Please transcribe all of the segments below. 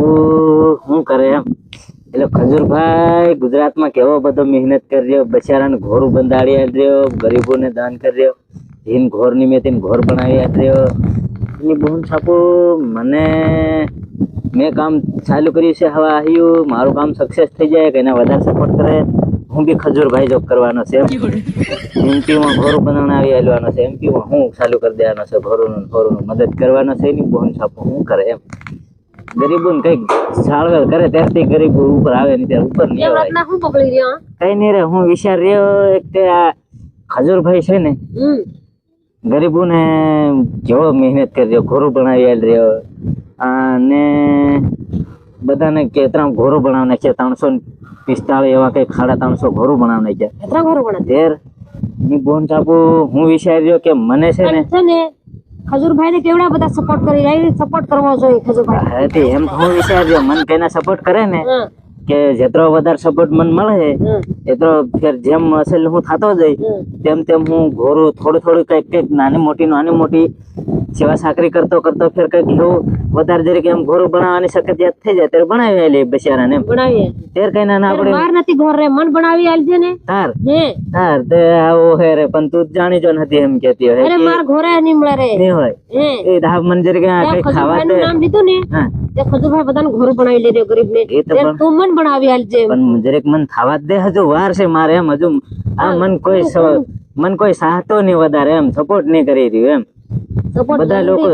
શું કરે એમ? એટલે ખજૂરભાઈ ગુજરાતમાં કેવો બધો મહેનત કર્યો બચારાને ઘોર બંધાડી આપ્યો ગરીબોને દાન કર્યો જીન ઘોર નિમિત્તે ઘોર બનાવી આપ્યો એની બહુન છાપો, મને મેં કામ ચાલુ કર્યું છે, હવે આવ્યું મારું કામ સક્સેસ થઈ જાય, કે એને વધારે સપોર્ટ કરે? હું બી ખજૂરભાઈ જોબ કરવાનો છે એમપીમાં ઘોર બનાવી આલવાનો છે, એમપીમાં હું ચાલુ કરી દેવાનો છે, ઘોરોનું ઘોરોનું મદદ કરવાનો છે, એની બહુન છાપુ હું કરે એમ? ગરીબોને કંઈક સાળવેલ કરે ત્યારથી ગરીબો ઉપર આવે ને ત્યારે ઉપર નહીં આવે હું પકડી રહ્યો કઈ નહીં રે હું વિચાર રહ્યો એક તે આ ખજૂરભાઈ છે ને ગરીબો ગરીબોને જેવો મહેનત કર્યો ઘોરું બનાવી રહ્યો. અને બધાને કે ત્રણ ઘોરું બનાવી નાખ્યા ત્રણસો ને પિસ્તાળીસ એવા કઈ ખાડા ત્રણસો ઘોરું બનાવી નાખ્યા કેટલા ઘરો પણ તેરની બોન ચાપુ હું વિચાર્યો કે મને છે ને ખજૂરભાઈ ને કેવડા બધા સપોર્ટ કરી રહી સપોર્ટ કરવો જોઈએ ખજુરભાઈ. હા તે એમ હું વિચાર્યો મન કઈને સપોર્ટ કરે ને કે જેટલો વધારે સપોર્ટ મને મળે એટલો ફેર જેમ અસલ હું થતો જઈ તેમ તેમ હું ઘોરું થોડું થોડું કંઈક કંઈક નાની મોટી નાની મોટી સેવા સાકરી કરતો કરતો ફેર કંઈક એવું વધારે જરીક એમ ઘોરું બનાવવાની શક્યત થઈ જાય ત્યારે બનાવી આલી બિચારાને બનાવી તેર કઈ ના ના આપણે માર નથી ઘોર રે મન બનાવી આલજે ને. તાર. હે. તાર તે આવો હે રે પણ તું જાણી જો નથી એમ કેતી હોય. અરે માર ઘોરે ની મળે રે. નહીં હોય. એ દાબ મન જરીક આ કઈ ખાવા તે નામ લીધું ને હા. તે ખજુભાઈ બધાને ઘર બનાવી લે ગરીબ ને તો મન બનાવી આલજે પણ જરીક મન થાવા દે હજુ વાર છે મારે એમ હજુ આ મન કોઈ મન કોઈ સાહતો નહીં વધારે એમ સપોર્ટ નહીં કરી રહ્યું એમ. બધા લોકો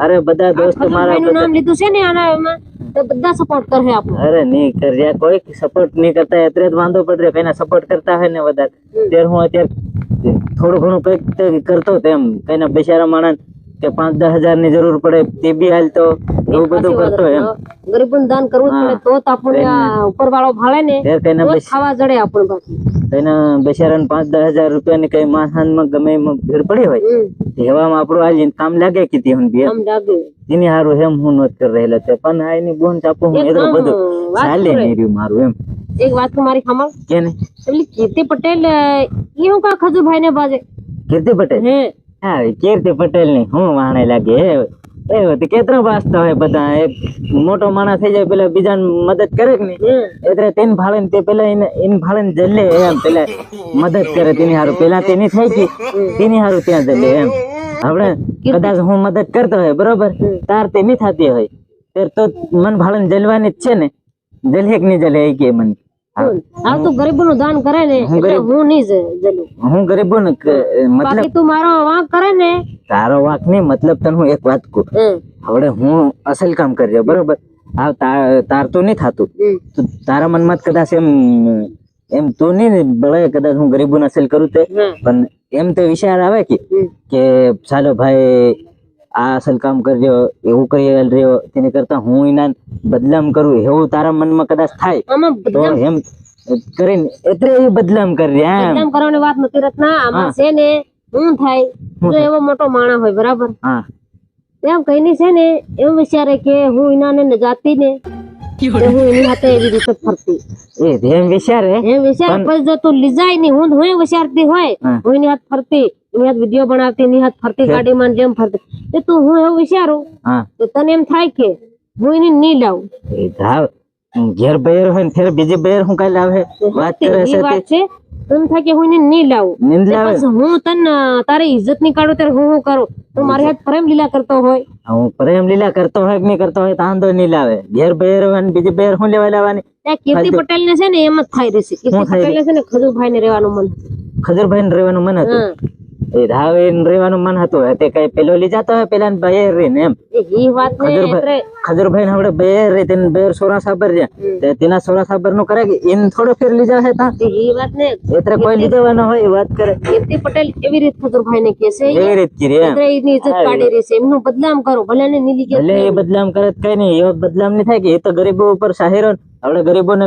અરે બધા દોસ્ત મારા નામ લીધું છે ને આના તો બધા સપોર્ટ કરે આપણું. અરે નહીં કર્યા કોઈ સપોર્ટ નહીં કરતા એટલે જ વાંધો પડ રહ્યો સપોર્ટ કરતા હોય ને વધારે ત્યારે હું અત્યારે થોડું ઘણું કંઈક કરતો તેમ કઈના બિચારા માણસ કે પાંચ દસ હજારની જરૂર પડે તે બી હાલ તો એવું બધું કરતો એમ. ગરીબ દાન કરવું પડે તો જ આપણને ઉપર વાળો ભાળે ને તો ખાવા જડે આપણે બાકી. કઈને બિચારાને પાંચ દસ હજાર રૂપિયા ની કઈ માથાનમાં ગમે એમાં ભીડ પડી હોય? એવામાં આપણું આજે કામ લાગે કે તે હું બે લાગે. એની હારું એમ હું નોત કરી રહેલા છે. પણ આ એની બોન ચાપુ હું એટલું બધું ચાલે નહીં રહ્યું મારું એમ. એક વાત મારી ખામણ કે ને પેલી કીર્તિ પટેલ એ હું કા ખજુભાઈ ને બાજે? કીર્તિ પટેલ? હે. હા કીર્તિ પટેલની હું વાણે લાગે હે એ તે કેટલા વાંચતા હોય બધા એક મોટો માણસ થઈ જાય પેલા બીજા મદદ કરે કે નહીં? એટલે તેને ભાળે તે પેલા એને એને ભાળે ને જલ્લે એમ પેલા મદદ કરે તેની હારું. પેલા તેની થઈ ગઈ તેની હારું ત્યાં જલ્લે એમ. આપણે કદાચ હું મદદ કરતો હોય બરોબર? તાર તે નહીં થતી હોય. ત્યારે તો મન ભાળે જલવાની જ છે ને. જલે કે નહીં જલે એ કે મને. આ તો ગરીબો નું દાન કરે ને હું નહીં જલું. હું ગરીબો ને મતલબ તું મારો વાંક કરે ને તારો વાંક નહીં મતલબ તને હું એક વાત કહું. હવે હું અસલ કામ કરી રહ્યો બરોબર? આ તાર તો નહીં થતું. તારા મનમાં કદાચ એમ એમ તો નહીં ને ભલે કદાચ હું ગરીબોને અસલ કરું તે. પણ એમ તો વિચાર આવે કે કે ચાલો ભાઈ આ અસલ કામ કરજો એવું કરી રહ્યો તેને કરતા હું એના બદલામ કરું એવું તારા મનમાં કદાચ થાય. તો એમ કરીને એટલે એ બદલામ કરી એમ. બદનામ કરવાની વાત નથી રત્ના આમાં છે ને હું થાય તો એવો મોટો માણસ હોય બરાબર? હા. એમ કહીને છે ને એવું વિચારે કે હું એનાને ન જાતી ને હું એની હાથે એવી રીતે ફરતી. એ એમ વિચારે. એમ વિચાર પછી જો તું લીજાયની હું હું વિચારતી હોય હું એની હાથ ફરતી. એની હાથ વીડિયો બનાવતી એની હાથ ફરતી ગાડીમાં જેમ ફરતી. તો તું હું એવું વિચારું હા. તો તને એમ થાય કે હું એને નહીં લાવું. એ ધાવ ઘેર બેર હોય ને ફેર બીજી બેર હું કઈ લાવે? વાત કરે છે વાત છે. તો એમ થાય કે હું એને નહીં લાવું. નિંદ લાવે? હું તને તારી ઇજ્જતની કાઢું ત્યારે હું હું કરું? તું મારી હાથ પ્રેમ લીલા કરતો હોય. હું પ્રેમ લીલા કરતો હોય કે નહીં કરતો હોય તો વાંધો નહીં લાવે. ઘેર બેર હોય ને બીજી બેર હું લેવા લાવવાની? કીર્તિ પટેલ ને છે ને એમ જ થાય રહેશે. કીર્તિ પટેલ ને છે ને ખજુરભાઈ ને રહેવાનું મન. ખજુરભાઈ ને રહેવાનું મન હતું? રહેવાનું મન હતું. તે કઈ પેલો લઈ જતો હોય પેલા બે રે ને એમ. એ ઈ વાત ને એટલે ને આપણે બેર રે તેને બેર સોરા સાબર છે. તેના સોરા સાબરનું કરે કે એને થોડો ફેર લીધા છે તા? ઈ વાત ને એટલે કોઈ હોય એ વાત કરે. કીર્તિ પટેલ એવી રીત ખજૂરભાઈ ને કહે છે એવી રીત કરી એમ. એની ઇજ્જત કાઢી રહી છે. એમનું બદનામ કરો ભલે ને નીલી કે એ કરે. કઈ નહીં. એ બદલામ નહીં થાય કે એ તો ગરીબો ઉપર સાહેરો આપણે ગરીબોને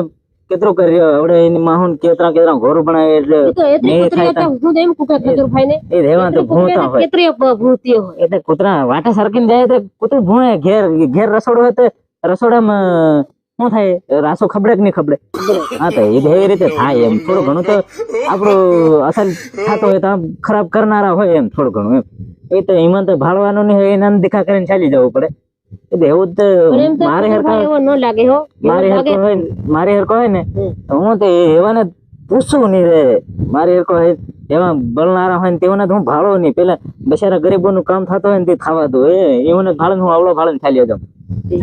કેટલું કર્યો આપણે એની માહુન કેતરા કેતરા ઘોર બનાવે એટલે એ એટલી કુતરી હું તો. એમ કુકે ખજૂરભાઈ ભાઈને એ રહેવા તો ભૂતા હોય. કેતરી ભૂતી હોય. એટલે કૂતરા વાટા સરકીને જાય તો કૂતરું ભૂણે ઘેર ઘેર રસોડો હોય તો રસોડામાં શું થાય? રાસો ખબડે કે નહીં ખબડે? હા તો એ એવી રીતે થાય એમ. થોડું ઘણું તો આપણું અસલ થતો હોય તો ખરાબ કરનારા હોય એમ થોડું ઘણું એમ. એ તો એમાં તો ભાળવાનું નહીં હોય એના દેખા કરીને ચાલી જવું પડે. એવું તો મારે ખજૂરભાઈ એવો ન લાગે હો. મારે લાગે. હોય મારે હરખો હોય ને તો હું તો એવાને પૂછવું નહીં રે. મારે હરખો હોય એમાં બળનારા હોય ને તેઓને હું ભાળો નહીં. પેલા બિચારા ગરીબોનું કામ થતું હોય ને તે થવા દો એ એઓને ભાળે હું આવડો ભાડે ખાલી દઉં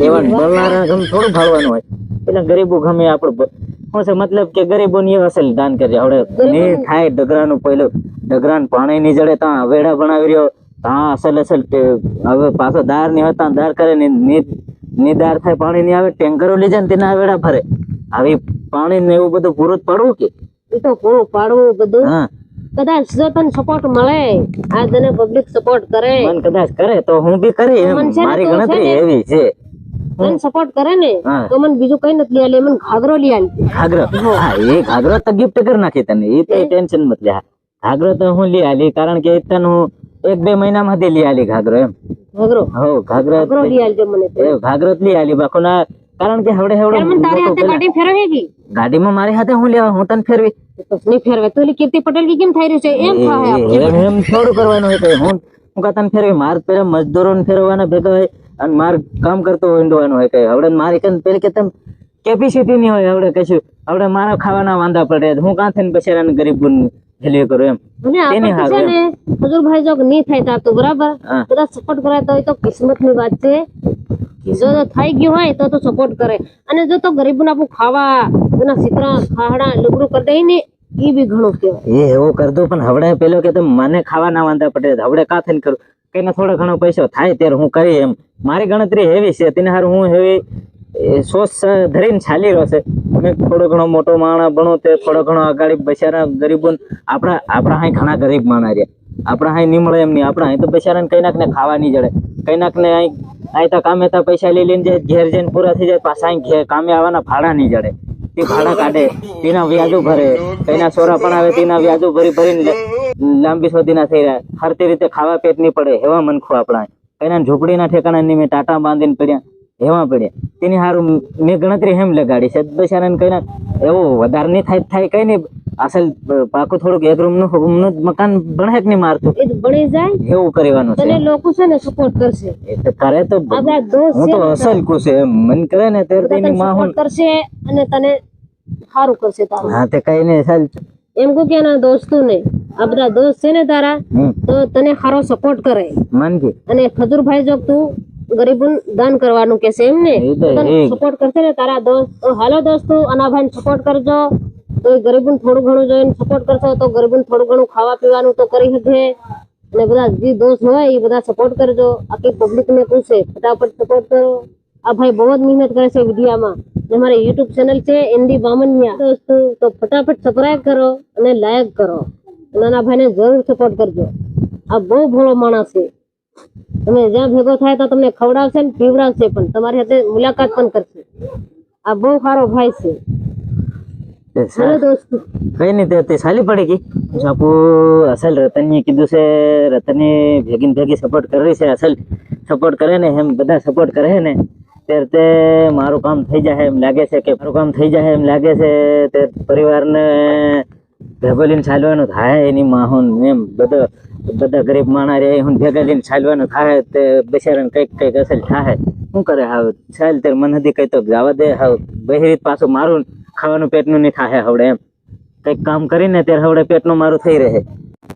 એવા બળનારા ગમે થોડું ભાળવાનું હોય. પેલા ગરીબો ગમે આપડે શું છે મતલબ કે ગરીબોની એ અસલ દાન કરજે. આવડે નહીં થાય ડગરાનું પહેલું ડગરાન પાણી ની જડે ત્યાં વેડા બનાવી રહ્યો. ત્યાં અસલ અસલ. હવે પાછો દાર નહીં હોય ત્યાં દાર કરે ની દાર થાય પાણી નહીં આવે ટેન્કરો લઈ જાય ને તેના વેળા ભરે. આવી પાણી ને એવું બધું પૂરું જ પાડવું કે? એ તો પૂરું પાડવું બધું. હા. કદાચ જો તને સપોર્ટ મળે આ તને પબ્લિક સપોર્ટ કરે. મન કદાચ કરે તો હું બી કરી મારી ગણતરી એવી છે. તને સપોર્ટ કરે ને તો મને બીજું કઈ નથી લે મને ઘાઘરો લઈ આલી. ઘાઘરો? હા. એ ઘાઘરો તો ગિફ્ટ કરી નાખી તને. એ તો ટેન્શન મત લે. ઘાઘરો તો હું લઈ આલી કારણ કે તને હું એક બે મહિનામાં જ લઈ આલી ઘાઘરો એમ. ઘાઘરો? હો ઘાઘરો ઘાઘરો લઈ આલજો મને તો. ઘાઘરો લઈ આલી બાકો ના કારણ કે હવડે હવડે મને તારી હાથે ગાડી ફેરવે કી ગાડીમાં મારી હાથે હું લેવા હું તને ફેરવી નહીં ફેરવે તો ઓલી કીર્તિ પટેલ કી કેમ થઈ રહ્યું છે? એમ થાય એમ એમ થોડું કરવાનું હોય હું હું કા તને ફેરવી? માર પેલા મજદૂરો ને ફેરવવાના ભેગા હોય અને માર કામ કરતો હિંડવાનું હોય કઈ. હવડે મારી કન પેલી કે તમ કેપેસિટી ની હોય હવડે કશું. હવડે મારા ખાવાના વાંધા પડે. હું કાં થઈને બચારાને ગરીબ હેલ્યો કરો એમ. તેની છે ને હજુરભાઈ જો નહીં થાય તો બરાબર. બધા સપોર્ટ કરે તો એ તો કિસ્મતની વાત છે. જો થઈ ગયું હોય તો તો સપોર્ટ કરે. અને જો તો ગરીબોને આપણું ખાવા એના સિતરા ખાહડા લુગડું કરી દઈ ને એ બી ઘણું કહેવાય. એ એવું કરતો પણ હવડે પેલો કે મને મને ખાવાના વાંધા પડે હવડે કા થઈને કરું? કઈ થોડો ઘણો પૈસો થાય ત્યારે હું કરી એમ. મારી ગણતરી હેવી છે તેને હારું હું હેવી સોચ ધરીને ચાલી રહ્યો છે. મેં થોડો ઘણો મોટો માણા બનો તે થોડો ઘણો આગળ બચારા ગરીબો આપણા આપણા હાઈ ઘણા ગરીબ માણા રહ્યા. આપણા હાઈ નહીં એમ નહીં. આપણા હાઈ તો બચારાને કંઈ નાક ને ખાવા નહીં જડે. કંઈ નાક ને અહીં અહીં તો કામે તો પૈસા લઈ લઈને જાય, ઘેર જઈને પૂરા થઈ જાય, પાછા અહીં ઘેર કામે આવવાના ભાડા નહીં જડે. તે ભાડા કાઢે, તેના વ્યાજો ભરે. તેના છોરા પણ આવે, તેના વ્યાજો ભરી ભરીને લાંબી સુધીના થઈ રહ્યા. હરતી રીતે ખાવા પેટ નહીં પડે. એવા મનખો આપણા એના ઝૂંપડીના ઠેકાણા નહીં મેં ટાટા બાંધીને પડ્યા એવા પડ્યા તેની સારું મેં ગણતરી હેમ લગાડી છે. કઈના એવું વધારે નહીં થાય થાય કઈ નહીં. અસલ પાકું થોડુંક એક રૂમનું મકાન ભણે જ નહીં મારતું? એ તો જાય. એવું કરવાનું છે. લોકો છે ને સપોર્ટ કરશે. એ તો કરે તો હું તો અસલ કું એમ. મન કરે ને ત્યારે તેની માં હું કરશે અને તને સારું કરશે તારું. હા તે કઈ નહીં અસલ એમ કહું કે એના દોસ્તો ને આ બધા દોસ્ત છે ને તારા તો તને સારો સપોર્ટ કરે. માનજી કે? અને ખજુરભાઈ જો તું ગરીબોને દાન કરવાનું કે છે એમ ને એ તો તને એ- સપોર્ટ કરશે ને તારા દોસ્ત. હાલો દોસ્તો અનાભાઈ સપોર્ટ કરજો. તો ગરીબોને થોડું ઘણું જોઈને સપોર્ટ કરશો તો ગરીબોને થોડું ઘણું ખાવા પીવાનું તો કરી શકે અને બધા જે દોસ્ત હોય એ બધા સપોર્ટ કરજો. આખી પબ્લિક ને પૂછે ફટાફટ સપોર્ટ કરો. આ ભાઈ બહુ જ મહેનત કરે છે વિડીયામાં ને અમારી યુટ્યુબ ચેનલ છે એનડી બામનિયા. દોસ્તો તો ફટાફટ સબસ્ક્રાઇબ કરો અને લાઈક કરો. નાના ભાઈને જરૂર સપોર્ટ કરજો. આ બહુ ભોળો માણસ છે. તમે જ્યાં ભેગો થાય તો તમને ખવડાવશે ને પીવડાવશે પણ તમારી સાથે મુલાકાત પણ કરશે. આ બહુ સારો ભાઈ છે. તે ચાલો દોસ્તો. કઈ નહીં તે તે સાલી પડી ગઈ. બાપુ અસલ રતનને કીધું છે રતને ભેગી ને ભેગી સપોર્ટ કરી છે અસલ સપોર્ટ કરે ને એમ બધા સપોર્ટ કરે ને ત્યારે તે મારું કામ થઈ જાય એમ લાગે છે કે મારું કામ થઈ જાય એમ લાગે છે તે પરિવારને ભેગો લઈને ચાલવાનું થાય એની માહોન એમ બધા. બધા ગરીબ માણા રે હું ભેગા લઈને છાલવાનું થાય, તે બિચારાને કંઈક કંઈક અસલ થાય. શું કરે હાવ? છાલ તે મને હદી કઈ તો જવા દે હાવ. બહેરી પાછું મારું ખાવાનું પેટનું નહીં થાય હવડે એમ. કંઈક કામ કરીને ત્યારે હવડે પેટનું મારું થઈ રહે.